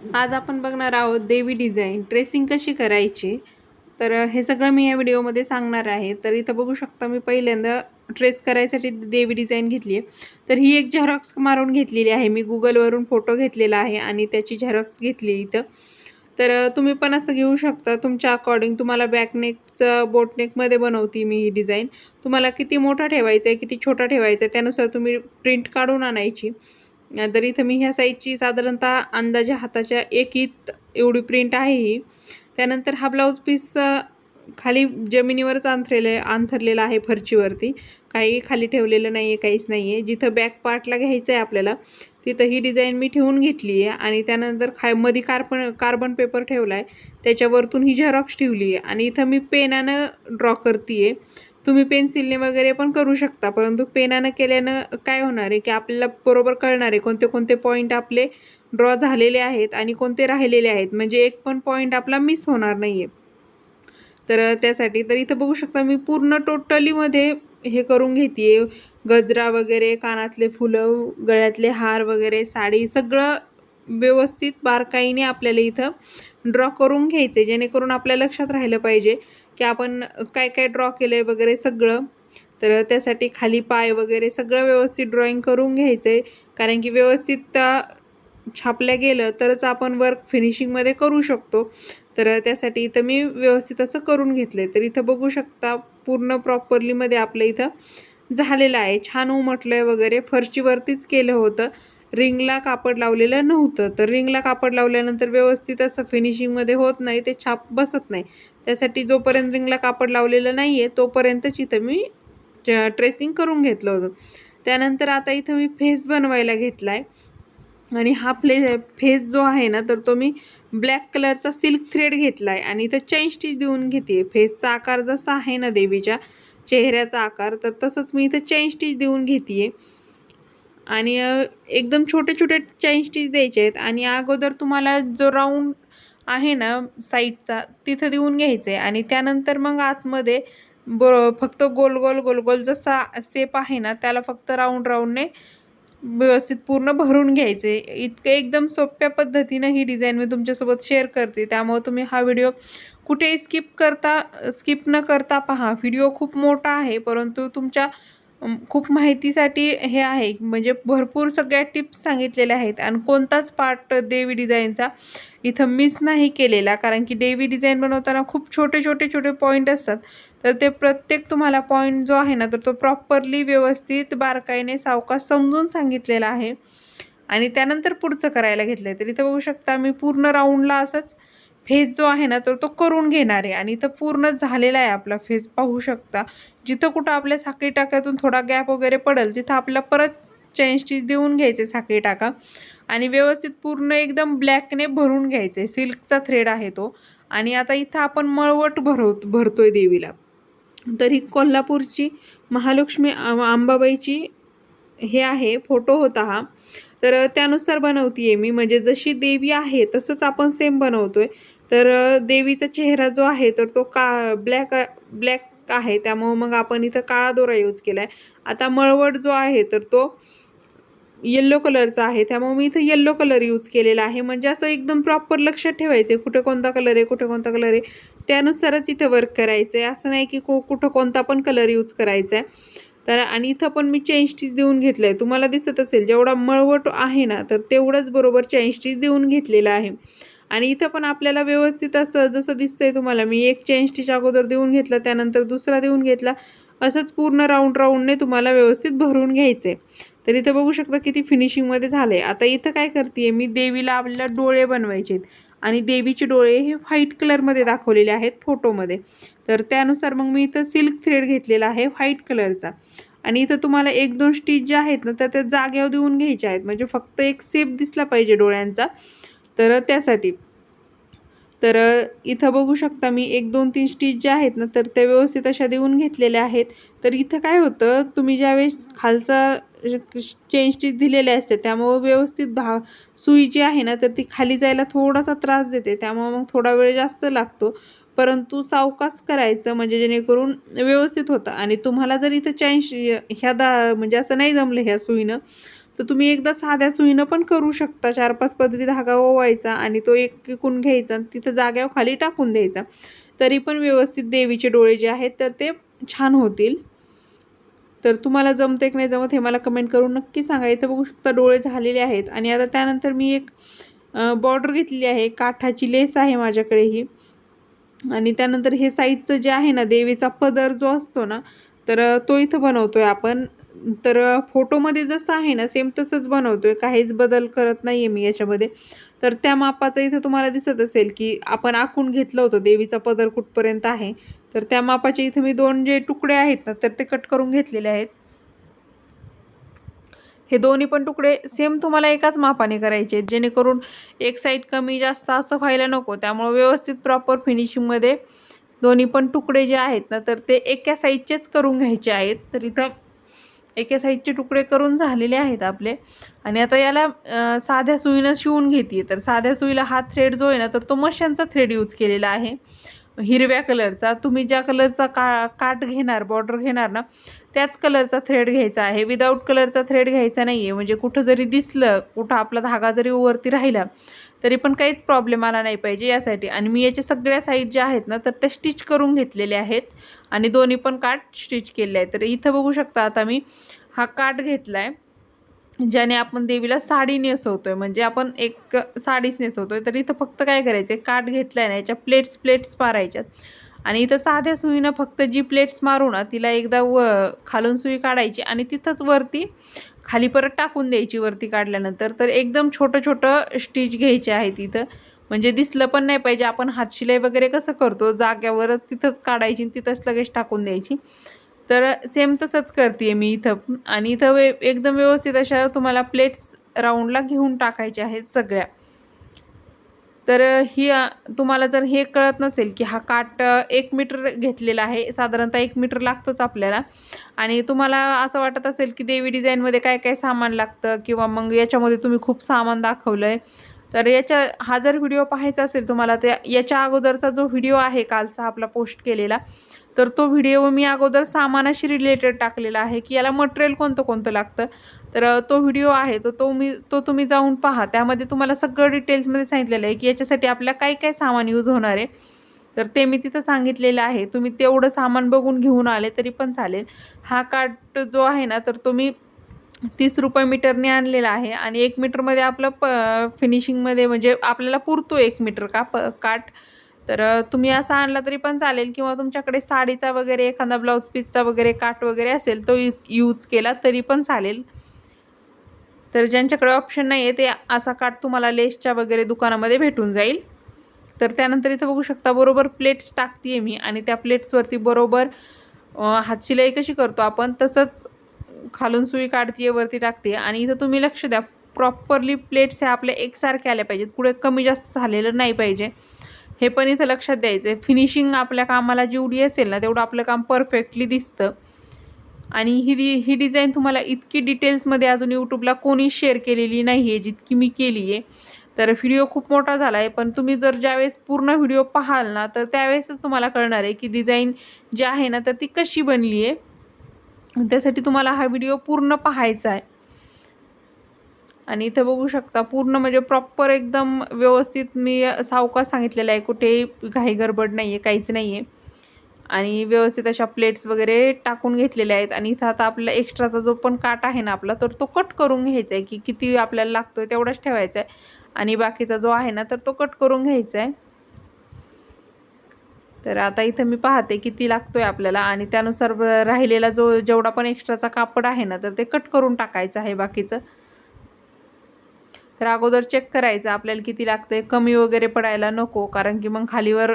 आज आपण बघणार आहोत देवी डिझाईन ट्रेसिंग कशी करायची? तर हे सगळं मी या व्हिडिओमध्ये सांगणार आहे. तर इथं बघू शकता मी पहिल्यांदा ट्रेस करायसाठी देवी डिझाईन घेतली आहे. तर ही एक झेरॉक्स मारून घेतलेली आहे. मी गुगलवरून फोटो घेतलेला आहे आणि त्याची झेरॉक्स घेतली इथं. तर तुम्ही पण असं घेऊ शकता. तुमच्या अकॉर्डिंग तुम्हाला बॅकनेकचं बोटनेकमध्ये बनवती मी ही डिझाईन तुम्हाला किती मोठा ठेवायचा आहे किती छोटा ठेवायचा आहे त्यानुसार तुम्ही प्रिंट काढून आणायची. तर इथं मी ह्या साईजची साधारणतः अंदाजे हाताच्या एक इत एवढी प्रिंट आहे ही. त्यानंतर हा ब्लाऊज पीस खाली जमिनीवरच अंथरले अंथरलेला आहे फरचीवरती. काही खाली ठेवलेलं नाही आहे काहीच नाही आहे जिथं बॅक पार्टला घ्यायचं आहे आपल्याला तिथं ही डिझाईन मी ठेवून घेतली आहे आणि त्यानंतर खाय मधी कार्बन कार्बन पेपर ठेवला आहे त्याच्यावरतून ही झेरॉक्स ठेवली आहे आणि इथं मी पेनानं ड्रॉ करते आहे तुम्ही पेन्सिलने वगैरे पण करू शकता. परंतु पेनानं केल्यानं काय होणार आहे की आपल्याला बरोबर कळणार आहे. कोणते कोणते पॉईंट आपले ड्रॉ झालेले आहेत आणि कोणते राहिलेले आहेत. म्हणजे एक पण पॉईंट आपला मिस होणार नाही आहे तर त्यासाठी तर इथं बघू शकता मी पूर्ण टोटलीमध्ये हे करून घेते गजरा वगैरे कानातले फुलं गळ्यातले हार वगैरे साडी सगळं व्यवस्थित बारकाईने आपल्याला इथं ड्रॉ करून घ्यायचे जेणेकरून आपल्या लक्षात राहिलं पाहिजे. की आपण काय काय ड्रॉ केलं आहे वगैरे सगळं. तर त्यासाठी खाली पाय वगैरे सगळं व्यवस्थित ड्रॉईंग करून घ्यायचं आहे कारण की व्यवस्थित छापल्या गेलं तरच आपण वर्क फिनिशिंगमध्ये करू शकतो. तर त्यासाठी इथं मी व्यवस्थित असं करून घेतलं आहे तर इथं बघू शकता पूर्ण प्रॉपरलीमध्ये आपलं इथं झालेलं आहे. छान उमटलं आहे वगैरे फरशीवरतीच केलं होतं. रिंगला कापड लावलेलं नव्हतं. तर रिंगला कापड लावल्यानंतर व्यवस्थित असं फिनिशिंगमध्ये होत नाही ते छाप बसत नाही. त्यासाठी जोपर्यंत रिंगला कापड लावलेलं नाही आहे तोपर्यंतच इथं मी ट्रेसिंग करून घेतलं होतं. त्यानंतर आता इथं मी फेस बनवायला घेतला आहे आणि हा फ्ले फेस जो आहे ना तर तो मी ब्लॅक कलरचा सिल्क थ्रेड घेतला आहे आणि इथं चैन स्टिच देऊन घेते फेसचा आकार जसा आहे ना देवीच्या चेहऱ्याचा आकार तर तसंच मी इथं चैन स्टिच देऊन घेते आणि एकदम छोटे छोटे चैन स्टिच द्यायचे आहेत आणि अगोदर तुम्हाला जो राऊंड आहे ना साईडचा तिथं देऊन घ्यायचं आहे आणि त्यानंतर मग आतमध्ये ब फक्त गोल गोल गोल गोल जसा सेप आहे ना त्याला फक्त राऊंड राऊंडने व्यवस्थित पूर्ण भरून घ्यायचे. इतकं एकदम सोप्या पद्धतीनं ही डिझाईन मी तुमच्यासोबत शेअर करते. त्यामुळे तुम्ही हा व्हिडिओ कुठेही स्किप करता स्किप न करता पहा. व्हिडिओ खूप मोठा आहे परंतु तुमच्या खूप माहितीसाठी हे आहे. म्हणजे भरपूर सगळ्या टिप्स सांगितलेल्या आहेत. आणि कोणताच पार्ट देवी डिझाईनचा इथं मिस नाही केलेला. कारण की देवी डिझाईन बनवताना खूप छोटे छोटे छोटे पॉईंट असतात. तर ते प्रत्येक तुम्हाला पॉईंट जो आहे ना तर तो प्रॉपरली व्यवस्थित बारकाईने सावकाश समजून सांगितलेला आहे. आणि त्यानंतर पुढचं करायला घेतलं आहे तर इथं बघू शकता मी पूर्ण राऊंडला असंच फेस जो आहे ना तर तो करून घेणार आहे. आणि इथं पूर्ण झालेला आहे आपला फेस पाहू शकता. जिथं कुठं आपल्या साखळी टाक्यातून थोडा गॅप वगैरे पडेल तिथं आपल्या परत चेन स्टिच देऊन घ्यायचे साखळी टाका. आणि व्यवस्थित पूर्ण एकदम ब्लॅकने भरून घ्यायचे. सिल्कचा थ्रेड आहे तो. आणि आता इथं आपण मळवट भरवत भरतोय देवीला. तर ही कोल्हापूरची महालक्ष्मी आंबाबाईची अंबाबाईची हे आहे फोटो होता हा. तर त्यानुसार बनवती आहे मी. म्हणजे जशी देवी आहे तसंच आपण सेम बनवतोय. तर देवीचा चेहरा जो आहे तर तो का ब्लॅक ब्लॅक आहे त्यामुळं मग आपण इथं काळा दोरा यूज केला आहे आता मळवट जो आहे तर तो येल्लो कलरचा आहे. त्यामुळे मी इथं येल्लो कलर यूज केलेला आहे. म्हणजे असं एकदम प्रॉपर लक्षात ठेवायचं आहे कुठे कोणता कलर आहे कुठे कोणता कलर आहे त्यानुसारच इथं वर्क करायचं आहे असं नाही की को कुठं कोणता पण कलर यूज करायचा आहे तर आणि इथं पण मी चेन स्टिच देऊन घेतलं आहे तुम्हाला दिसत असेल जेवढा मळवट आहे ना तर तेवढंच बरोबर चेन स्टिच देऊन घेतलेलं आहे. आणि इथं पण आपल्याला व्यवस्थित असं जसं दिसतंय तुम्हाला मी एक चेन स्टिच अगोदर देऊन घेतला त्यानंतर दुसरा देऊन घेतला असंच पूर्ण राऊंड राऊंडने तुम्हाला व्यवस्थित भरून घ्यायचं आहे तर इथं बघू शकता किती फिनिशिंगमध्ये झालं आहे आता इथं काय करते मी देवीला आपल्याला डोळे बनवायचे आहेत आणि देवीचे डोळे हे व्हाईट कलरमध्ये दाखवलेले आहेत फोटोमध्ये तर त्यानुसार मग मी इथं सिल्क थ्रेड घेतलेला आहे व्हाईट कलरचा आणि इथं तुम्हाला एक दोन स्टिच जे आहेत ना तर त्या जाग्यावर देऊन घ्यायच्या आहेत. म्हणजे फक्त एक सेप दिसला पाहिजे डोळ्यांचा. तर त्यासाठी. तर इथं बघू शकता मी एक दोन तीन स्टिच ज्या आहेत ना तर त्या व्यवस्थित अशा देऊन घेतलेल्या आहेत. तर इथं काय होतं तुम्ही ज्यावेळेस खालचा चेन स्टिच दिलेले असते त्यामुळं व्यवस्थित भा सुई जी आहे ना तर ती खाली जायला थोडासा त्रास देते त्यामुळं मग थोडा वेळ जास्त लागतो. परंतु सावकाच करायचं म्हणजे जेणेकरून व्यवस्थित होतं. आणि तुम्हाला जर इथं चेन ह्या दा म्हणजे असं नाही जमलं ह्या सुईनं तर तुम्ही एकदा साध्या सुईनं पण करू शकता. चार पाच पदरी धागा ओवायचा आणि तो एक एकून घ्यायचा तिथं जाग्यावर खाली टाकून द्यायचा. तरी पण व्यवस्थित देवीचे डोळे जे आहेत तर ते छान होतील. तर तुम्हाला जमते की नाही जमत हे मला कमेंट करून नक्की सांगा. इथं बघू शकता डोळे झालेले आहेत आणि आता त्यानंतर मी एक बॉर्डर घेतलेली आहे. काठाची लेस आहे माझ्याकडे ही. आणि त्यानंतर हे साईडचं जे आहे ना देवीचा पदर जो असतो ना तर तो इथं बनवतो आहे आपण. तर फोटोमध्ये जसं आहे ना सेम तसंच बनवतो आहे काहीच बदल करत नाही आहे मी याच्यामध्ये. तर त्या मापाचं इथं तुम्हाला दिसत असेल की आपण आखून घेतलं होतं देवीचा पदर कुठपर्यंत आहे. तर त्या मापाचे इथं मी दोन जे तुकडे आहेत ना तर ते कट करून घेतलेले आहेत. हे दोन्ही पण तुकडे सेम तुम्हाला एकाच मापाने करायचे आहेत. जेणेकरून एक साईड कमी जास्त असं व्हायला नको. त्यामुळे व्यवस्थित प्रॉपर फिनिशिंगमध्ये दोन्ही पण तुकडे जे आहेत ना तर ते एका साईजचेच करून घ्यायचे आहेत. तर इथं एका साईजचे तुकडे करून झालेले आहेत आपले. आणि आता याला साध्या सुईनं शिवून घेते तर साध्या सुईला हा थ्रेड जो आहे ना तर तो मशांचा थ्रेड यूज केलेला आहे. हिरव्या कलरचा. तुम्ही ज्या कलरचा का काट घेणार बॉर्डर घेणार ना त्याच कलरचा थ्रेड घ्यायचा आहे. विदाऊट कलरचा थ्रेड घ्यायचा नाही आहे म्हणजे कुठं जरी दिसलं कुठं आपला धागा जरी वरती राहिला तरी पण काहीच प्रॉब्लेम आला नाही पाहिजे यासाठी. आणि मी याचे सगळ्या साईड ज्या आहेत ना तर त्या स्टिच करून घेतलेले आहेत. आणि दोन्ही पण काट स्टिच केले आहेत. तर इथं बघू शकता आता मी हा काट घेतला आहे ज्याने आपण देवीला साडी नेसवतो आहे म्हणजे आपण एक साडीच नेसवतो आहे तर इथं फक्त काय करायचं आहे काट घेतला आहे ना याच्या प्लेट्स प्लेट्स मारायच्यात. आणि इथं साध्या सुईनं फक्त जी प्लेट्स मारू ना तिला एकदा व खालून सुई काढायची आणि तिथंच वरती खाली परत टाकून द्यायची वरती काढल्यानंतर. तर एकदम छोटं छोटं स्टिच घ्यायचे आहेत इथं म्हणजे दिसलं पण नाही पाहिजे. आपण हातशिलाई वगैरे कसं करतो? जाग्यावरच तिथंच काढायची तिथंच लगेच टाकून द्यायची. तर सेम तसंच करते मी इथं. आणि इथं वे एकदम व्यवस्थित अशा तुम्हाला प्लेट्स राऊंडला घेऊन टाकायच्या आहेत सगळ्या. तर ही तुम्हाला जर हे कळत नसेल की हा काट एक मीटर घेतलेला आहे साधारणतः एक मीटर लागतोच आपल्याला. आणि तुम्हाला असं वाटत असेल की देवी डिझाईनमध्ये काय काय सामान लागतं किंवा मग याच्यामध्ये तुम्ही खूप सामान दाखवलं आहे तर याच्या हा जर व्हिडिओ पाहायचा असेल तुम्हाला त्या याच्या अगोदरचा जो व्हिडिओ आहे कालचा आपला पोस्ट केलेला तर तो व्हिडिओ मी अगोदर सामानाशी रिलेटेड टाकलेला आहे की याला मटेरियल कोणतं कोणतं लागतं. तर तो व्हिडिओ आहे तो तो मी तो तुम्ही जाऊन पहा. त्यामध्ये तुम्हाला सगळं डिटेल्समध्ये सांगितलेलं आहे की याच्यासाठी आपल्या काय काय सामान यूज होणार आहे. तर ते मी तिथं सांगितलेलं आहे. तुम्ही तेवढं सामान बघून घेऊन आले तरी पण चालेल. हा कार्ट जो आहे ना तर तो मी तीस रुपये मीटरने आणलेला आहे. आणि एक मीटरमध्ये आपलं प फिनिशिंगमध्ये म्हणजे आपल्याला पुरतो एक मीटर का प काट तर तुम्ही असा आणला तरी पण चालेल किंवा तुमच्याकडे साडीचा वगैरे एखादा ब्लाऊज पीसचा वगैरे काट वगैरे असेल तो यूज यूज केला तरी पण चालेल. तर ज्यांच्याकडे ऑप्शन नाही आहे ते असा काट तुम्हाला लेसच्या वगैरे दुकानामध्ये भेटून जाईल. तर त्यानंतर इथं बघू शकता बरोबर प्लेट्स टाकते आहे मी आणि त्या प्लेट्सवरती बरोबर हातशिलाई कशी करतो आपण तसंच खालून सुई काढते वरती टाकते आणि इथं तुम्ही लक्ष द्या प्रॉपरली प्लेट्स ह्या आपल्या एकसारख्या आल्या पाहिजेत. कुठे कमी जास्त झालेलं नाही पाहिजे. हे पण इथं लक्षात द्यायचं आहे फिनिशिंग आपल्या कामाला जेवढी असेल ना तेवढं आपलं काम परफेक्टली दिसतं. आणि ही दि ही डिझाईन तुम्हाला इतकी डिटेल्समध्ये अजून यूट्यूबला कोणी शेअर केलेली नाही आहे जितकी मी केली आहे तर व्हिडिओ खूप मोठा झाला आहे पण तुम्ही जर ज्यावेळेस पूर्ण व्हिडिओ पाहाल ना तर त्यावेळेसच तुम्हाला कळणार आहे की डिझाईन जी आहे ना तर ती कशी बनली आहे त्यासाठी तुम्हाला हा व्हिडिओ पूर्ण पाहायचा आहे. आणि इथं बघू शकता पूर्ण म्हणजे प्रॉपर एकदम व्यवस्थित मी सावकाश सांगितलेलं आहे कुठेही घाई गडबड नाही आहे काहीच नाही आहे आणि व्यवस्थित अशा प्लेट्स वगैरे टाकून घेतलेल्या आहेत. आणि इथं आता आपला एक्स्ट्राचा जो पण काट आहे ना आपला तर तो कट करून घ्यायचा आहे की किती आपल्याला लागतो आहे तेवढाच ठेवायचा आहे आणि बाकीचा जो आहे ना तर तो कट करून घ्यायचा आहे तर आता इथं मी पाहते किती लागतो आहे आपल्याला. आणि त्यानुसार राहिलेला जो जेवढा पण एक्स्ट्राचा कापड आहे ना तर ते कट करून टाकायचं आहे बाकीचं. तर अगोदर चेक करायचं. आपल्याला किती लागतं आहे कमी वगैरे पडायला नको कारण की मग खालीवर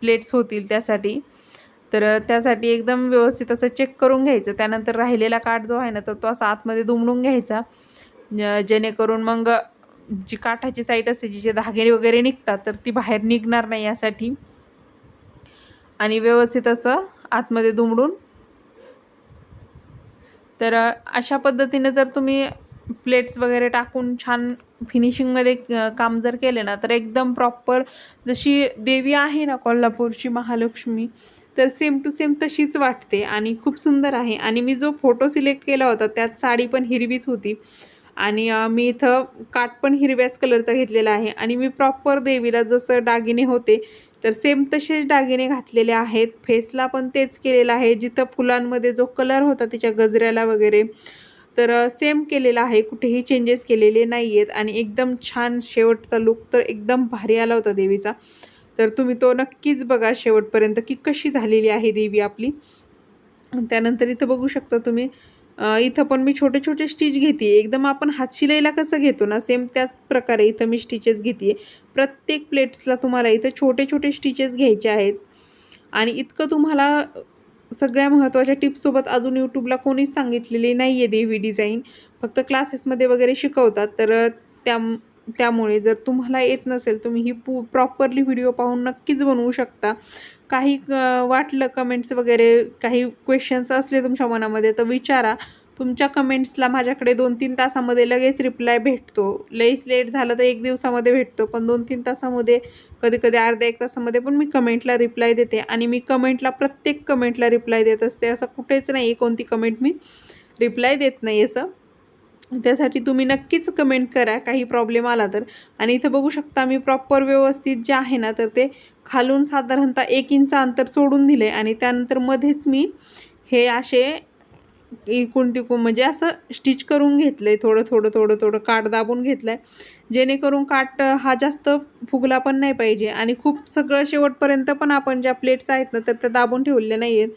प्लेट्स होतील त्यासाठी. तर त्यासाठी एकदम व्यवस्थित असं चेक करून घ्यायचं. त्यानंतर राहिलेला काठ जो आहे ना तर तो असा आतमध्ये दुमडून घ्यायचा. जेणेकरून मग जी काठाची साईट असते जिचे धागे वगैरे निघतात तर ती बाहेर निघणार नाही यासाठी. आणि व्यवस्थित असं आतमध्ये दुमडून. तर अशा पद्धतीने जर तुम्ही प्लेट्स वगैरे टाकून छान फिनिशिंगमध्ये काम जर केले ना तर एकदम प्रॉपर जशी देवी आहे ना कोल्हापूरची महालक्ष्मी तर सेम टू सेम तशीच वाटते आणि खूप सुंदर आहे. आणि मी जो फोटो सिलेक्ट केला होता त्यात साडी पण हिरवीच होती. आणि मी इथं काठ पण हिरव्याच कलरचा घेतलेला आहे. आणि मी प्रॉपर देवीला जसं दागिने होते तर सेम तसेच दागिने घातलेले आहेत. फेसला पण तेच केलेलं आहे. जिथं फुलांमध्ये जो कलर होता तिच्या गजऱ्याला वगैरे तर सेम केलेला आहे. कुठेही चेंजेस केलेले नाही आहेत आणि एकदम छान शेवटचा लुक तर एकदम भारी आला होता देवीचा. तर तुम्ही तो नक्कीच बघा शेवटपर्यंत की कशी झालेली आहे देवी आपली. त्यानंतर इथं बघू शकता तुम्ही इथं पण मी छोटे छोटे स्टिच घेते एकदम आपण हातशिलाईला कसं घेतो ना सेम त्याच प्रकारे इथं मी स्टिचेस घेते प्रत्येक प्लेट्सला तुम्हाला इथं छोटे छोटे स्टिचेस घ्यायचे आहेत. आणि इतकं तुम्हाला सगळ्या महत्त्वाच्या टिप्ससोबत अजून यूट्यूबला कोणीच सांगितलेली नाही आहे देवी डिझाईन फक्त क्लासेसमध्ये वगैरे शिकवतात. तर त्या त्यामुळे जर तुम्हाला येत नसेल तुम्ही ही पू प्रॉपरली व्हिडिओ पाहून नक्कीच बनवू शकता. काही वाटलं कमेंट्स वगैरे काही क्वेश्चन्स असले तुमच्या मनामध्ये तर विचारा. तुमच्या कमेंट्सला माझ्याकडे दोन तीन तासामध्ये लगेच रिप्लाय भेटतो. लईच लेट झालं तर एक दिवसामध्ये भेटतो पण दोन तीन तासामध्ये कधी कधी अर्ध्या एक तासामध्ये पण मी कमेंटला रिप्लाय देते. आणि मी कमेंटला प्रत्येक कमेंटला रिप्लाय देत असते. असं कुठेच नाही आहे कोणती कमेंट मी रिप्लाय देत नाही असं. त्यासाठी तुम्ही नक्कीच कमेंट करा काही प्रॉब्लेम आला तर. आणि इथं बघू शकता मी प्रॉपर व्यवस्थित जे आहे ना तर ते खालून साधारणतः एक इंच अंतर सोडून दिले आणि त्यानंतर मध्येच मी हे असे इकून तिकून म्हणजे असं स्टिच करून घेतलं आहे थोडं थोडं थोडं थोडं काठ दाबून घेतलं आहे जेणेकरून काठ हा जास्त फुगला पण नाही पाहिजे. आणि खूप सगळं शेवटपर्यंत पण आपण ज्या प्लेट्स आहेत ना तर त्या दाबून ठेवलेल्या नाही आहेत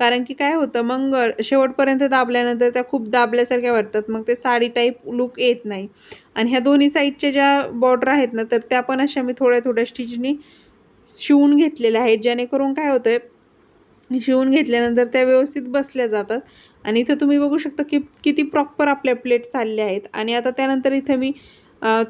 कारण की काय होतं मग शेवटपर्यंत दाबल्यानंतर त्या खूप दाबल्यासारख्या वाटतात. मग ते साडी टाईप लुक येत नाही. आणि ह्या दोन्ही साईडच्या ज्या बॉर्डर आहेत ना तर त्या पण अशा मी थोड्या थोड्या स्टिचनी शिवून घेतलेल्या आहेत. जेणेकरून काय होतं आहे शिवून घेतल्यानंतर त्या व्यवस्थित बसल्या जातात. आणि इथं तुम्ही बघू शकता की किती प्रॉपर आपल्या प्लेट्स आलेल्या आहेत. आणि आता त्यानंतर इथं मी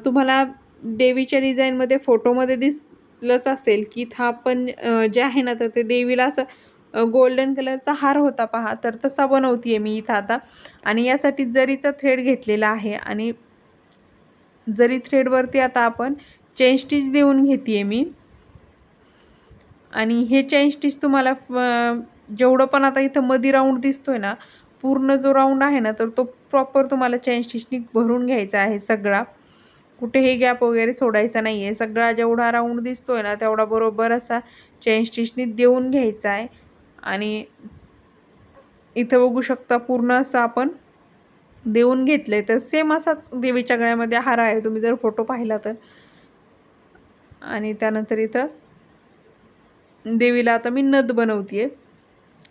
तुम्हाला देवीच्या डिझाईनमध्ये फोटोमध्ये दिसलंच असेल की इथं आपण जे आहे ना तर ते देवीला असं गोल्डन कलरचा हार होता पहा तर तसा बनवते मी इथं आता. आणि यासाठी जरीचा थ्रेड घेतलेला आहे आणि जरी थ्रेडवरती आता आपण चेन स्टिच देऊन घेते मी. आणि हे चेन स्टिच तुम्हाला जेवढं पण आता इथं मधी राऊंड दिसतोय ना पूर्ण जो राऊंड आहे ना तर तो प्रॉपर तुम्हाला चेन स्टिचनी भरून घ्यायचा आहे सगळा. कुठेही गॅप वगैरे सोडायचा नाही आहे सगळा जेवढा राऊंड दिसतोय ना तेवढा बरोबर असा चेन स्टिचनी देऊन घ्यायचा आहे. आणि इथं बघू शकता पूर्ण असं आपण देऊन घेतलं आहे तर सेम असाच देवीच्या गळ्यामध्ये हार आहे. तुम्ही जर फोटो पाहिला तर. आणि त्यानंतर इथं देवीला आता मी नथ बनवते आहे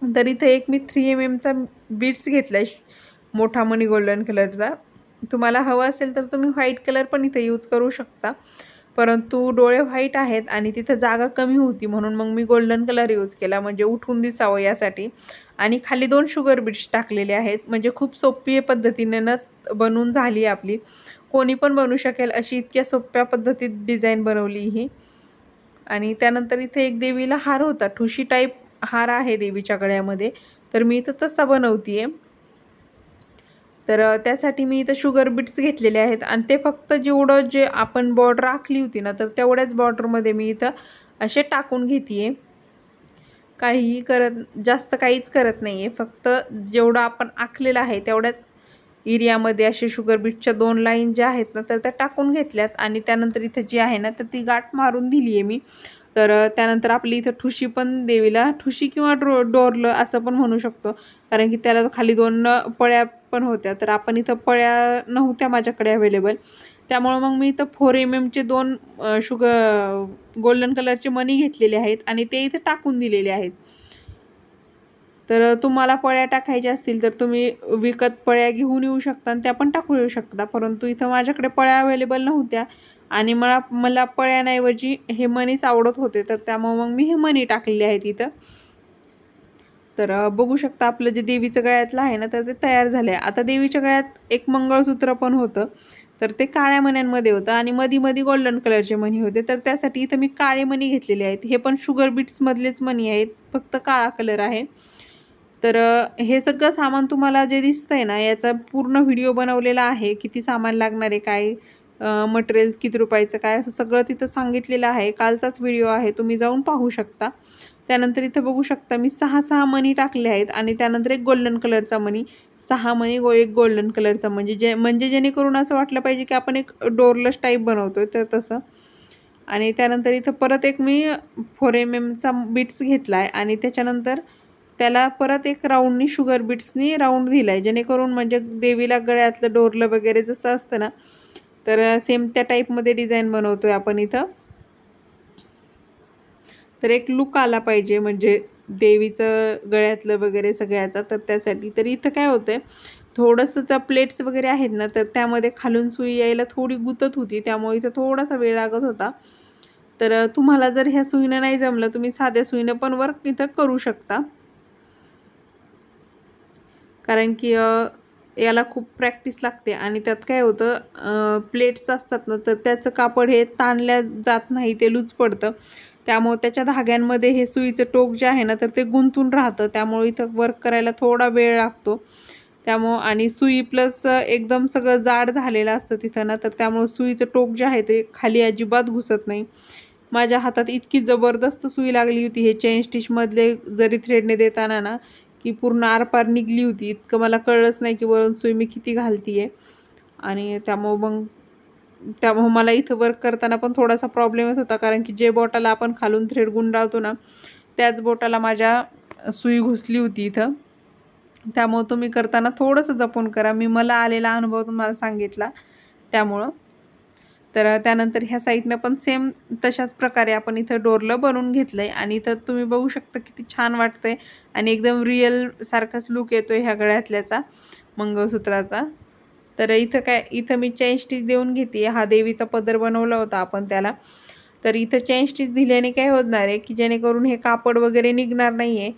तर इथं एक मी थ्री एम एमचा बीड्स घेतला आहे मोठा मनी गोल्डन कलरचा. तुम्हाला हवा असेल तर तुम्ही व्हाईट कलर पण इथं यूज करू शकता. परंतु डोळे व्हाईट आहेत आणि तिथं जागा कमी होती म्हणून मग मी गोल्डन कलर यूज केला म्हणजे उठून दिसावं यासाठी. आणि खाली दोन शुगर बीट्स टाकलेले आहेत म्हणजे खूप सोपी पद्धतीने न बनवून झाली आपली. कोणी पण बनवू शकेल अशी इतक्या सोप्या पद्धतीत डिझाईन बनवली ही. आणि त्यानंतर इथे एक देवीला हार होता ठुशी टाईप हार आहे देवीच्या गळ्यामध्ये. तर मी इथं तसा बनवते आहे तर त्यासाठी मी इथं शुगर बीट्स घेतलेले आहेत आणि ते फक्त जेवढं जे आपण बॉर्डर आखली होती ना तर तेवढ्याच बॉर्डरमध्ये मी इथं असे टाकून घेते आहे काहीही करत जास्त काहीच करत नाही आहे फक्त जेवढं आपण आखलेलं आहे तेवढ्याच एरियामध्ये असे शुगर बीटच्या दोन लाईन ज्या आहेत ना तर त्या टाकून घेतल्यात आणि त्यानंतर इथं जी आहे ना तर ती गाठ मारून दिली आहे मी. तर त्यानंतर आपली इथं ठुशी पण देवीला ठुशी किंवा डो डोरलं असं पण म्हणू शकतो. कारण की त्याला खाली दोन पळ्या पण होत्या. तर आपण इथं पळ्या नव्हत्या माझ्याकडे अवेलेबल त्यामुळं मग मी इथं फोर एम एमचे दोन शुगर गोल्डन कलरचे मनी घेतलेले आहेत आणि ते इथं टाकून दिलेले आहेत. तर तुम्हाला पळ्या टाकायच्या असतील तर तुम्ही विकत पळ्या घेऊन येऊ शकता आणि त्या पण टाकू येऊ शकता. परंतु इथं माझ्याकडे पळ्या अवेलेबल नव्हत्या. आणि मला मला पळ्यांऐवजी हे मनीच आवडत होते तर त्यामुळे मग मी हे मनी टाकलेले आहेत इथं तर बघू शकता आपलं जे देवीचं गळ्यातलं आहे ना तर ते तयार झालं आहे आता देवीच्या गळ्यात एक मंगळसूत्र पण होतं तर ते काळ्या मण्यांमध्ये होतं आणि मधी मधी गोल्डन कलरचे मणी होते. तर त्यासाठी इथं मी काळे मणी घेतलेले आहेत. हे पण शुगर बीट्समधलेच मणी आहेत फक्त काळा कलर आहे. तर हे सगळं सामान तुम्हाला जे दिसतंय ना याचा पूर्ण व्हिडिओ बनवलेला आहे किती सामान लागणार आहे काय मटेरियल किती रुपयाचं काय असं सगळं तिथं सांगितलेलं आहे. कालचाच व्हिडिओ आहे तुम्ही जाऊन पाहू शकता. त्यानंतर इथं बघू शकता मी सहा सहा मनी टाकले आहेत आणि त्यानंतर एक गोल्डन कलरचा मनी सहा मनी गो एक गोल्डन कलरचा म्हणजे जे म्हणजे जेणेकरून असं वाटलं पाहिजे की आपण एक डोरलस टाईप बनवतो आहे तर तसं. आणि त्यानंतर इथं परत एक मी फोर एम एमचा बीट्स घेतला आहे आणि त्याच्यानंतर त्याला परत एक राऊंडनी शुगर बीट्सनी राऊंड दिला आहे जेणेकरून म्हणजे देवीला गळ्यातलं डोरलं वगैरे जसं असतं ना तर सेम त्या टाईपमध्ये डिझाईन बनवतो आहे आपण इथं. तर एक लुक आला पाहिजे म्हणजे देवीचं गळ्यातलं वगैरे सगळ्याचा तर त्यासाठी. तर इथं काय होतं आहे थोडंसं त्या प्लेट्स वगैरे आहेत ना तर त्यामध्ये खालून सुई यायला थोडी गुतत होती त्यामुळे इथं थोडासा वेळ लागत होता. तर तुम्हाला जर ह्या सुईनं नाही जमलं तुम्ही साध्या सुईनं पण वर्क इथं करू शकता. कारण की याला खूप प्रॅक्टिस लागते. आणि त्यात काय होतं प्लेट्स असतात ना तर त्याचं कापड हे ताणल्या जात नाही ते लूज पडतं. त्यामुळे त्याच्या धाग्यांमध्ये हे सुईचं टोक जे आहे ना तर ते गुंतून राहतं. त्यामुळे इथं वर्क करायला थोडा वेळ लागतो. त्यामुळं आणि सुई प्लस एकदम सगळं जाड झालेलं असतं तिथं ना तर त्यामुळं सुईचं टोक जे आहे ते खाली अजिबात घुसत नाही. माझ्या हातात इतकी जबरदस्त सुई लागली होती हे चेन स्टिचमधले जरी थ्रेडने देताना ना की पूर्ण आरपार निघली होती. इतकं मला कळलंच नाही की वरून सुई मी किती घालती आहे आणि त्यामुळं मग त्यामुळं मला इथं वर्क करताना पण थोडासा प्रॉब्लेम येत होता. कारण की जे बोटाला आपण खालून थ्रेड गुंडाळतो ना त्याच बोटाला माझ्या सुई घुसली होती इथं. त्यामुळं तुम्ही करताना थोडंसं जपून करा. मी मला आलेला अनुभव तुम्हाला सांगितला. त्यामुळं तर त्यानंतर ह्या साईडनं पण सेम तशाच प्रकारे आपण इथं डोरलं बनवून घेतलं आहे आणि इथं तुम्ही बघू शकता किती छान वाटतं आहे आणि एकदम रिअल सारखाच लुक येतो आहे ह्या गळ्यातल्याचा मंगळसूत्राचा. तर इथं काय इथं मी चेन स्टिच देऊन घेते हा देवीचा पदर बनवला होता आपण त्याला. तर इथं चेन स्टिच दिल्याने काय होणार आहे की जेणेकरून हे कापड वगैरे निघणार नाही आहे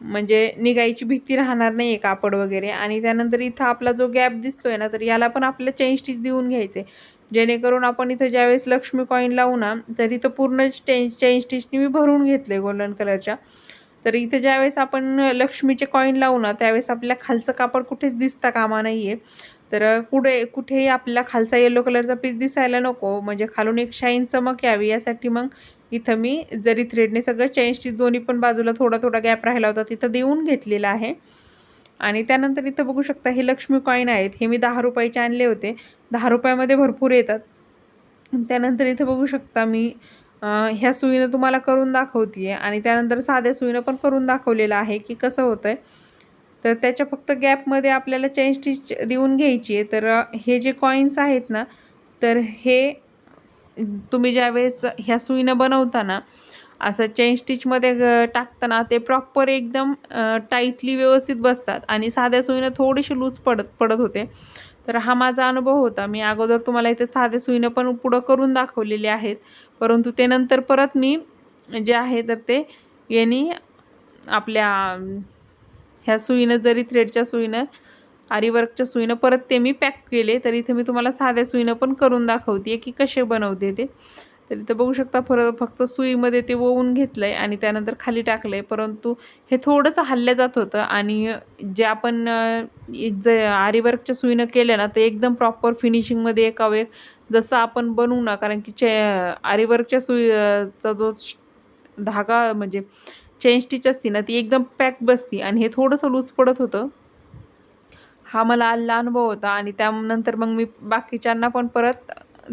म्हणजे निघायची भीती राहणार नाही आहे कापड वगैरे. आणि त्यानंतर इथं आपला जो गॅप दिसतोय ना तर याला पण आपलं चेन स्टिच देऊन घ्यायचे जेणेकरून आपण इथं ज्यावेळेस लक्ष्मी कॉईन लावू ना तर इथं पूर्ण चेन चेन स्टिचनी मी भरून घेतले गोल्डन कलरच्या तर इथं ज्यावेळेस आपण लक्ष्मीचे कॉईन लावू ना त्यावेळेस आपल्या खालचं कापड कुठेच दिसता कामा नाही आहे तर कुठे कुठेही आपल्याला खालचा येलो कलरचा पीस दिसायला नको म्हणजे खालून एक शाईन चमक यावी यासाठी मग इथं मी जरी थ्रेडने सगळं चेन स्टिच दोन्ही पण बाजूला थोडा थोडा गॅप राहिला होता तिथं देऊन घेतलेला आहे. आणि त्यानंतर इथं बघू शकता हे लक्ष्मी कॉईन आहेत. हे मी दहा रुपयाचे आणले होते. दहा रुपयामध्ये भरपूर येतात. त्यानंतर इथं बघू शकता मी ह्या सुईनं तुम्हाला करून दाखवते आहे आणि त्यानंतर साध्या सुईनं पण करून दाखवलेलं आहे की कसं होतं आहे तर त्याच्या फक्त गॅपमध्ये आपल्याला चेन स्टिच देऊन घ्यायची आहे तर हे जे कॉईन्स आहेत ना तर हे तुम्ही ज्यावेळेस ह्या सुईनं बनवताना असं चेन स्टिचमध्ये टाकताना ते प्रॉपर एकदम टाईटली व्यवस्थित बसतात. आणि साध्या सुईनं थोडीशी लूज पडत पडत होते. तर हा माझा अनुभव होता. मी अगोदर तुम्हाला इथे साध्या सुईनं पण पुढं करून दाखवलेले आहेत. परंतु ते नंतर परत मी जे आहे तर ते यांनी आपल्या ह्या सुईनं जरी थ्रेडच्या सुईनं आरीवर्कच्या सुईनं परत ते मी पॅक केले. तर इथे मी तुम्हाला साध्या सुईनं पण करून दाखवते की कसे बनवते ते. तर इथं बघू शकता फर फक्त सुईमध्ये ते ओवून घेतलं आहे आणि त्यानंतर खाली टाकलं आहे परंतु हे थोडंसं हल्ल्या जात होतं आणि जे आपण ज आरीवर्कच्या सुईनं केलं ना ते एकदम प्रॉपर फिनिशिंगमध्ये एका जसं आपण बनवू ना कारण की चे आरीवर्कच्या सुईचा जो धागा म्हणजे चेन स्टिच असते ना ती एकदम पॅक बसती आणि हे थोडंसं लूज पडत होतं. हा मला आलेला अनुभव होता आणि त्यानंतर मग मी बाकीच्यांना पण परत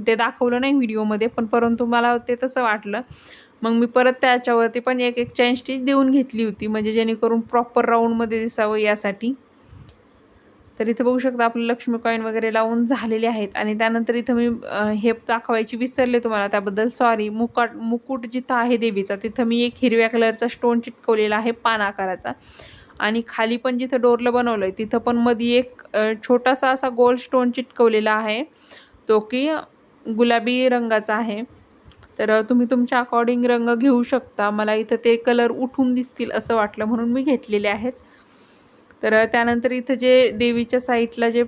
ते दाखवलं नाही व्हिडिओमध्ये पण परंतु मला ते तसं वाटलं. मग मी परत त्याच्यावरती पण एक एक चेन स्टिच देऊन घेतली होती म्हणजे जेणेकरून प्रॉपर राऊंडमध्ये दिसावं यासाठी. तर इथं बघू शकता आपलं लक्ष्मी कॉईन वगैरे लावून झालेले आहेत आणि त्यानंतर इथं मी हे दाखवायची विसरले तुम्हाला त्याबद्दल सॉरी मुकाट मुकुट जिथं आहे देवीचा तिथं मी एक हिरव्या कलरचा स्टोन चिटकवलेला आहे पान आकाराचा. आणि खाली पण जिथं डोरलं बनवलं आहे तिथं पण मध्ये एक छोटासा असा गोल स्टोन चिटकवलेला आहे. तो की गुलाबी रंगाचा आहे. तर तुम्ही तुमच्या अकॉर्डिंग रंग घेऊ शकता. मला इथं ते कलर उठून दिसतील असं वाटलं म्हणून मी घेतलेले आहेत. तर त्यानंतर इथं जे देवीच्या साईडला जे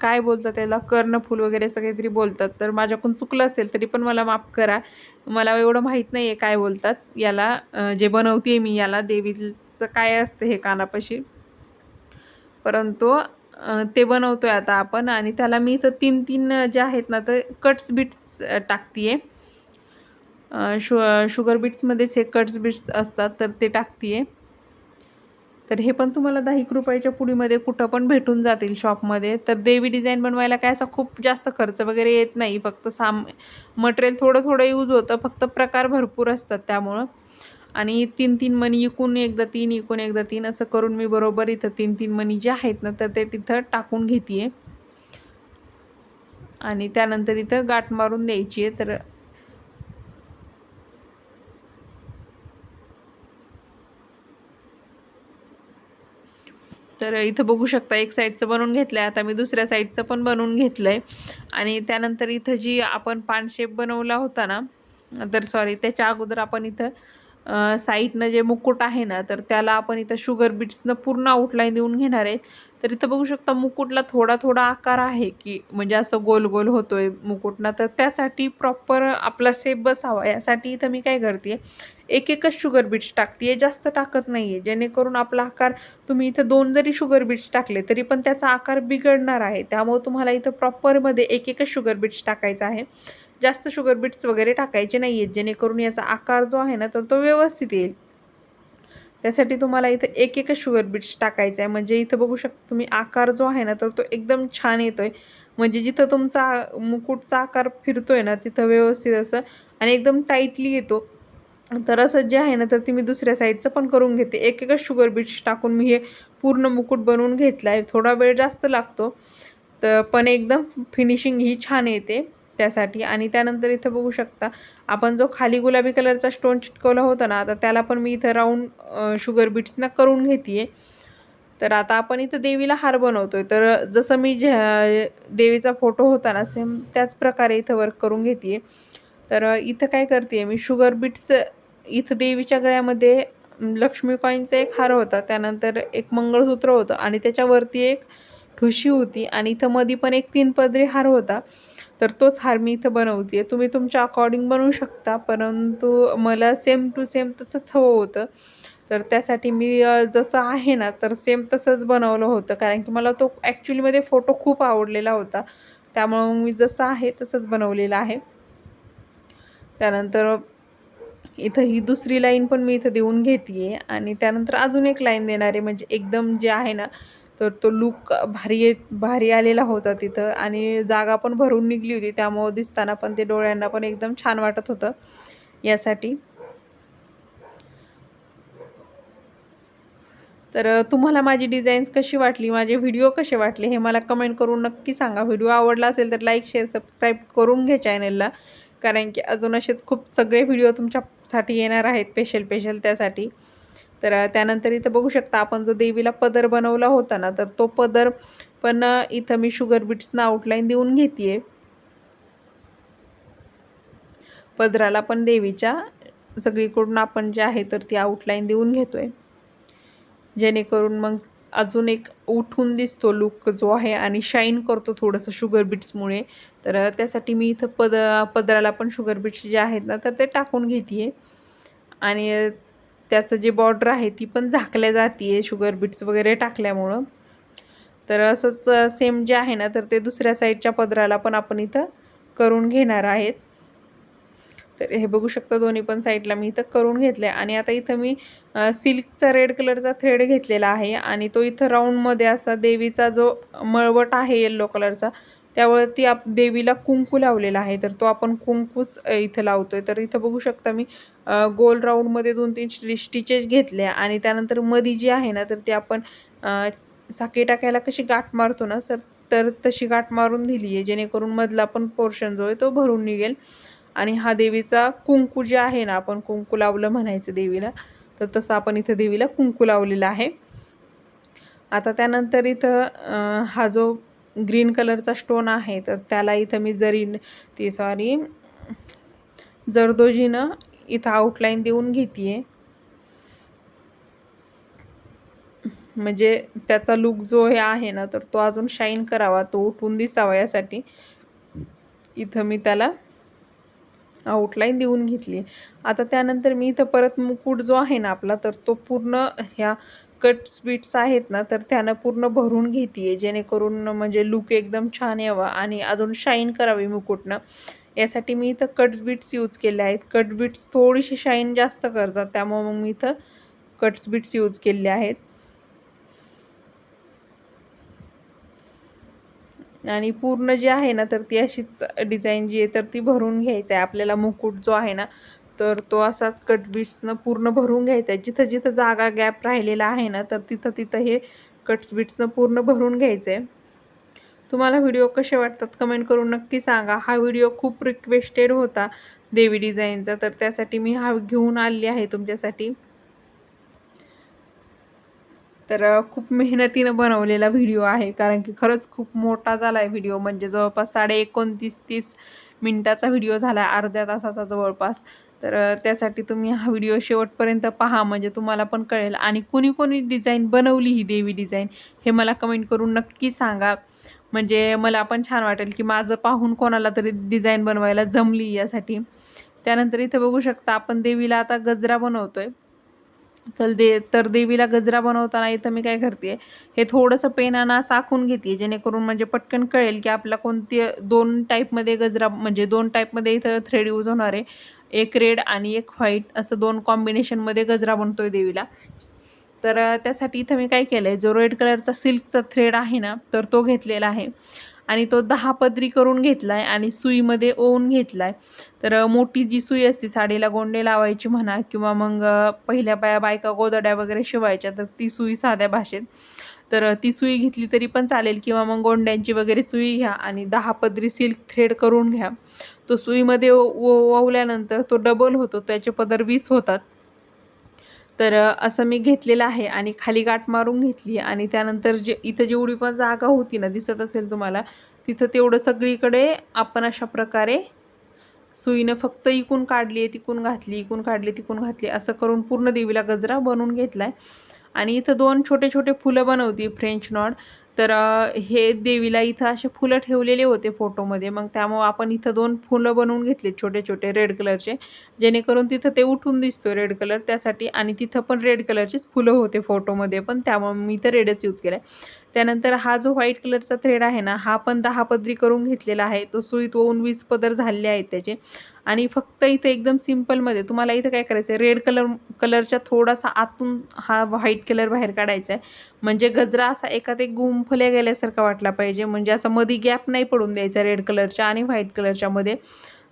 काय बोलतात त्याला कर्णफूल वगैरे असं काहीतरी बोलतात. तर माझ्याकडून चुकलं असेल तरी पण मला माफ करा. मला एवढं माहीत नाही आहे काय बोलतात. याला जे बनवते मी याला देवीचं काय असतं हे कानापाशी. परंतु ते बनवतो आहे आता आपण आणि त्याला मी इथं तीन तीन जे आहेत ना तर कट्स बीट्स टाकते आहे शु शुगर बीट्समध्येच हे कट्स बीट्स असतात तर ते टाकते तर हे पण तुम्हाला दहा एक रुपयाच्या पुडीमध्ये कुठं पण भेटून जातील शॉपमध्ये. तर देवी डिझाईन बनवायला काय असा खूप जास्त खर्च वगैरे येत नाही. फक्त साम मटेरियल थोडं थोडं यूज होतं. फक्त प्रकार भरपूर असतात त्यामुळं. आणि तीन तीन मणी इकून एकदा तीन इकून एकदा तीन असं करून मी बरोबर इथं तीन तीन मणी जे आहेत ना तर ते तिथं टाकून घेते आणि त्यानंतर इथं गाठ मारून द्यायची आहे तर तर इथं बघू शकता एक साईडचं बनवून घेतलं आहे आता मी दुसऱ्या साईडचं पण बनवून घेतलं आहे आणि त्यानंतर इथं जी आपण पान शेप बनवला होता ना तर सॉरी त्याच्या अगोदर आपण इथं साईडनं जे मुकुट आहे ना तर त्याला आपण इथं शुगर बीट्सनं पूर्ण आउटलाईन देऊन घेणार आहेत. तर इथं बघू शकता मुकुटला थोडा थोडा आकार आहे की म्हणजे असं गोल गोल होतोय मुकुटना. तर त्यासाठी प्रॉपर आपला सेप बसावा. यासाठी इथं मी काय करते एक एकच शुगर बीट्स टाकते जास्त टाकत नाही आहे जेणेकरून आपला आकार तुम्ही इथं दोन जरी शुगर बीट्स टाकले तरी पण त्याचा आकार बिघडणार आहे. त्यामुळे तुम्हाला इथं प्रॉपरमध्ये एक एकच शुगर बीट्स टाकायचं आहे. जास्त शुगर बीट्स वगैरे टाकायचे नाही आहेत जेणेकरून याचा आकार जो आहे ना तर तो व्यवस्थित येईल. त्यासाठी तुम्हाला इथं एक एकच शुगर बीट्स टाकायचं आहे. म्हणजे इथं बघू शकता तुम्ही आकार जो आहे ना तर तो एकदम छान येतो आहे म्हणजे जिथं तुमचा मुकुटचा आकार फिरतो आहे ना तिथं व्यवस्थित असं आणि एकदम टाईटली येतो. तर असं जे आहे ना तर ती मी दुसऱ्या साईडचं पण करून घेते. एक एकच शुगर बीट्स टाकून मी हे पूर्ण मुकुट बनवून घेतला आहे थोडा वेळ जास्त लागतो. तर पण एकदम फिनिशिंग ही छान येते. त्यासाठी. आणि त्यानंतर इथं बघू शकता आपण जो खाली गुलाबी कलरचा स्टोन चिटकवला होता ना आता त्याला पण मी इथं राऊंड शुगर बीट्सनं करून घेते तर आता आपण इथं देवीला हार बनवतो आहे तर जसं मी ज्या देवीचा फोटो होता ना सेम त्याच प्रकारे इथं वर्क करून घेते तर इथं काय करते मी शुगर बीट्स इथं देवीच्या गळ्यामध्ये लक्ष्मी कॉईनचा एक हार होता. त्यानंतर एक मंगळसूत्र होतं. आणि त्याच्यावरती एक ठुशी होती. आणि इथं मध्ये पण एक तीन पदरी हार होता. तर तोच हार मी इथं बनवते तुम्ही तुमच्या अकॉर्डिंग बनवू शकता परंतु मला सेम टू सेम तसंच हवं होतं. तर त्यासाठी मी जसं आहे ना तर सेम तसंच बनवलं होतं. कारण की मला तो ॲक्च्युलीमध्ये फोटो खूप आवडलेला होता. त्यामुळं मी जसं आहे तसंच बनवलेलं आहे. त्यानंतर इथं ही दुसरी लाईन पण मी इथं देऊन घेते आहे आणि त्यानंतर अजून एक लाईन देणार आहे म्हणजे एकदम जे आहे ना तर तो लुक भारी भारी आलेला होता तिथं. आणि जागा पण भरून निघली होती त्यामुळं दिसताना पण ते डोळ्यांना पण एकदम छान वाटत होतं यासाठी. तर तुम्हाला माझी डिझाईन्स कशी वाटली? माझे व्हिडिओ कसे वाटले? हे मला कमेंट करून नक्की सांगा. व्हिडिओ आवडला असेल तर लाईक शेअर सबस्क्राईब करून घ्या चॅनलला कारण की अजून असेच खूप सगळे व्हिडिओ तुमच्यासाठी येणार आहेत स्पेशल स्पेशल त्यासाठी. तर त्यानंतर इथं बघू शकता आपण जो देवीला पदर बनवला होता ना तर तो पदर पण इथं मी शुगर बीट्सनं आउटलाईन देऊन घेते आहे पदराला पण देवीच्या सगळीकडून आपण जे आहे तर ती आउटलाईन देऊन घेतो आहे जेणेकरून मग अजून एक उठून दिसतो लुक जो आहे आणि शाईन करतो थोडंसं शुगर बीट्समुळे तर त्यासाठी मी इथं पद पदराला पण शुगर बीट्स जे आहेत ना तर ते टाकून घेते आहे आणि त्याचं जे बॉर्डर आहे ती पण झाकल्या जाते आहे शुगर बीट्स वगैरे टाकल्यामुळं. तर असंच सेम जे आहे ना तर ते दुसऱ्या साईडच्या पदराला पण आपण इथं करून घेणार आहेत. तर हे बघू शकता दोन्ही पण साईडला मी इथं करून घेतलं आहे आणि आता इथं मी सिल्कचा रेड कलरचा थ्रेड घेतलेला आहे. आणि तो इथं राऊंडमध्ये असा देवीचा जो मळवट आहे येल्लो कलरचा त्यावरती आप देवीला कुंकू लावलेला आहे. तर तो आपण कुंकूच इथं लावतो आहे तर इथं बघू शकता मी गोल राऊंडमध्ये दोन तीन स्टिचेस घेतले आणि त्यानंतर मधी जी आहे ना तर ती आपण साखळी टाकायला कशी गाठ मारतो ना सर तर तशी गाठ मारून दिली आहे. जेणेकरून मधला पण पोर्शन जो आहे तो भरून निघेल. आणि हा देवीचा कुंकू जे आहे ना आपण कुंकू लावलं म्हणायचं देवीला तर तसं आपण इथं देवीला कुंकू लावलेला आहे. आता त्यानंतर इथं हा जो ग्रीन कलरचा स्टोन आहे तर त्याला इथं मी जरी ती सॉरी जरदोजीनं इथं आउटलाईन देऊन घेते म्हणजे त्याचा लुक जो हे आहे ना तर तो अजून शाईन करावा तो उठून दिसावा यासाठी. इथं मी त्याला आउटलाईन देऊन घेतली आता त्यानंतर मी इथं परत मुकुट जो आहे ना आपला तर तो पूर्ण ह्या कट्स स्वीट्स आहेत ना तर त्यानं पूर्ण भरून घेते जेणेकरून म्हणजे लुक एकदम छान यावा आणि अजून शाईन करावी मुकुटनं. यासाठी मी इथं कट बीट्स यूज केले आहेत. कट बीट्स थोडीशी शाईन जास्त करतात त्यामुळे मग मी इथं कट्स बीट्स यूज केले आहेत. आणि पूर्ण जी आहे ना तर ती अशीच डिझाईन जी आहे तर ती भरून घ्यायचं आहे आपल्याला मुकुट जो आहे ना तर तो असाच कट बीट्सनं पूर्ण भरून घ्यायचा आहे. जिथं जिथं जागा गॅप राहिलेला आहे ना तर तिथं तिथं हे कट्स बीट्सनं पूर्ण भरून घ्यायचं आहे. तुम्हाला व्हिडिओ कसे वाटतात कमेंट करून नक्की सांगा. हा व्हिडिओ खूप रिक्वेस्टेड होता देवी डिझाईनचा तर त्यासाठी मी हा घेऊन आली आहे तुमच्यासाठी. तर खूप मेहनतीनं बनवलेला व्हिडिओ आहे कारण की खरंच खूप मोठा झाला आहे व्हिडिओ म्हणजे जवळपास साडे एकोणतीस तीस मिनटाचा व्हिडिओ झाला आहे अर्ध्या तासाचा जवळपास. तर त्यासाठी तुम्ही हा व्हिडिओ शेवटपर्यंत पहा म्हणजे तुम्हाला पण कळेल. आणि कोणी कोणी डिझाईन बनवली ही देवी डिझाईन हे मला कमेंट करून नक्की सांगा. म्हणजे मला पण छान वाटेल की माझं पाहून कोणाला तरी डिझाईन बनवायला जमली यासाठी. त्यानंतर इथे बघू शकता आपण देवीला आता गजरा बनवतो आहे तर दे तर देवीला गजरा बनवताना इथं मी काय करते हे थोडंसं पेनाना साखून घेते जेणेकरून म्हणजे पटकन कळेल की आपला कोणते दोन टाईपमध्ये गजरा म्हणजे दोन टाईपमध्ये इथं थ्रेड यूज होणार आहे. एक रेड आणि एक व्हाईट असं दोन कॉम्बिनेशनमध्ये गजरा बनतो आहे देवीला. तर त्यासाठी इथं मी काय केलं आहे जो रेड कलरचा सिल्कचा थ्रेड आहे ना तर तो घेतलेला आहे. आणि तो दहा पदरी करून घेतला आहे आणि सुईमध्ये ओवून घेतला आहे तर मोठी जी सुई असते साडीला गोंडे लावायची म्हणा किंवा मग पहिल्या बाया बायका गोदड्या वगैरे शिवायच्या तर ती सुई साध्या भाषेत. तर ती सुई घेतली तरी पण चालेल किंवा मग गोंड्यांची वगैरे सुई घ्या आणि दहा पदरी सिल्क थ्रेड करून घ्या. तो सुईमध्ये ओवल्यानंतर तो डबल होतो. त्याचे पदर वीस होतात. तर असं मी घेतलेलं आहे आणि खाली गाठ मारून घेतली आणि त्यानंतर जे इथं जेवढी पण जागा होती ना दिसत असेल तुम्हाला तिथं तेवढं सगळीकडे आपण अशा प्रकारे सुईनं फक्त इकून काढली आहे तिकून घातली इकून काढली तिकून घातली असं करून पूर्ण देवीला गजरा बनवून घेतला आहे आणि इथं दोन छोटे छोटे फुलं बनवते फ्रेंच नॉड तर हे देवीला इथं असे फुलं ठेवलेले होते फोटोमध्ये. मग त्यामुळं आपण इथं दोन फुलं बनवून घेतले छोटे छोटे रेड कलरचे जेणेकरून तिथं ते उठून दिसतो रेड कलर त्यासाठी. आणि तिथं पण रेड कलरचीच फुलं होते फोटोमध्ये पण. त्यामुळे मी तर रेडच यूज केला आहे त्यानंतर हा जो व्हाईट कलरचा थ्रेड आहे ना हा पण दहा पदरी करून घेतलेला आहे. तो सुईत होऊन वीस पदर झालेले आहेत त्याचे. आणि फक्त इथं एकदम सिम्पलमध्ये तुम्हाला इथं काय करायचं आहे रेड कलर कलरच्या थोडासा आतून हा व्हाईट कलर बाहेर काढायचा आहे म्हणजे गजरा असा एखाद एक गुंफल्या गेल्यासारखा वाटला पाहिजे. म्हणजे असा मधी गॅप नाही पडून द्यायचा रेड कलरच्या आणि व्हाईट कलरच्या मध्ये.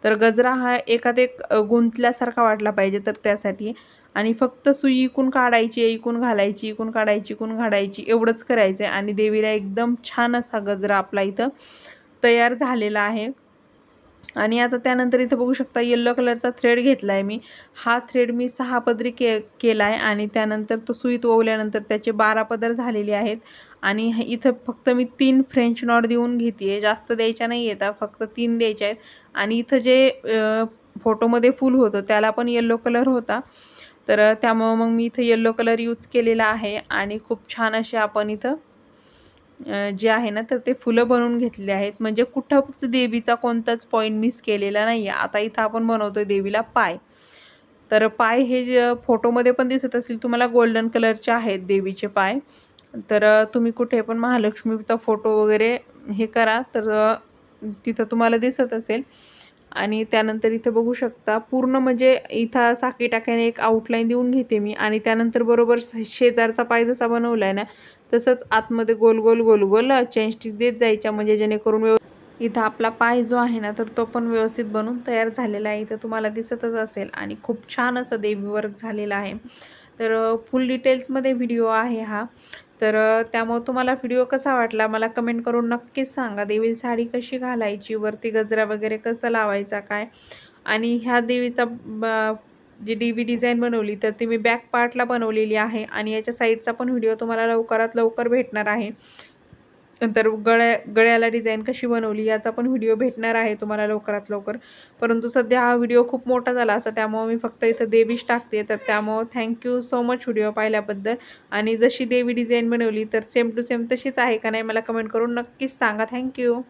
तर गजरा हा एखाद एक गुंतल्यासारखा वाटला पाहिजे तर त्यासाठी. आणि फक्त सुई इकून काढायची इकून घालायची इकून काढायची इकून घालायची एवढंच करायचं आहे आणि देवीला एकदम छान असा गजरा आपला इथं तयार झालेला आहे. आणि आता त्यानंतर इथं बघू शकता येल्लो कलरचा थ्रेड घेतला आहे मी. हा थ्रेड मी सहा पदरी के केला आहे आणि त्यानंतर तो सुईत ओवल्यानंतर त्याचे बारा पदर झालेले आहेत. आणि इथं फक्त मी तीन फ्रेंच नॉट देऊन घेते आहे जास्त द्यायच्या नाही येतात फक्त तीन द्यायच्या आहेत. आणि इथं जे फोटोमध्ये फुल होतं त्याला पण येल्लो कलर होता. तर त्यामुळं मग मी इथं येल्लो कलर यूज केलेला आहे. आणि खूप छान असे आपण इथं जे आहे ना तर ते फुलं बनवून घेतले आहेत. म्हणजे कुठंच देवीचा कोणताच पॉईंट मिस केलेला नाही आहे आता इथं आपण बनवतो आहे देवीला पाय. तर पाय हे फोटोमध्ये पण दिसत असतील तुम्हाला गोल्डन कलरचे आहेत देवीचे पाय. तर तुम्ही कुठे पण महालक्ष्मीचा फोटो वगैरे हे करा. तर तिथं तुम्हाला दिसत असेल. आणि त्यानंतर इथं बघू शकता पूर्ण म्हणजे इथं साखी टाक्याने एक आउटलाईन देऊन घेते मी. आणि त्यानंतर बरोबर शेजारचा पाय जसा बनवला आहे ना तसंच आतमध्ये गोल गोल गोल गोल चेन स्टिच देत जायच्या म्हणजे जेणेकरून व्यव इथं आपला पाय जो आहे ना तर तो पण व्यवस्थित बनून तयार झालेला आहे. इथं तुम्हाला दिसतच असेल आणि खूप छान असं देवी वर्क झालेला आहे. तर फुल डिटेल्समध्ये व्हिडिओ आहे हा. तर त्यामुळे तुम्हाला व्हिडिओ कसा वाटला मला कमेंट करून नक्कीच सांगा. देवी साडी कशी घालायची वरती गजरा वगैरे कसं लावायचा काय? आणि ह्या देवीचा जी डी व्ही डिझाईन बनवली तर ती मी बॅक पार्टला बनवलेली आहे आणि याच्या साईडचा पण व्हिडिओ तुम्हाला लवकरात लवकर भेटणार आहे. नंतर गळ्या गळ्याला डिझाईन कशी बनवली याचा पण व्हिडिओ भेटणार आहे तुम्हाला लवकरात लवकर. परंतु सध्या हा व्हिडिओ खूप मोठा झाला असा त्यामुळं मी फक्त इथं देवीश टाकते. तर त्यामुळं थँक्यू सो मच व्हिडिओ पाहिल्याबद्दल. आणि जशी देवी डिझाईन बनवली तर सेम टू सेम तशीच आहे का नाही मला कमेंट करून नक्कीच सांगा. थँक्यू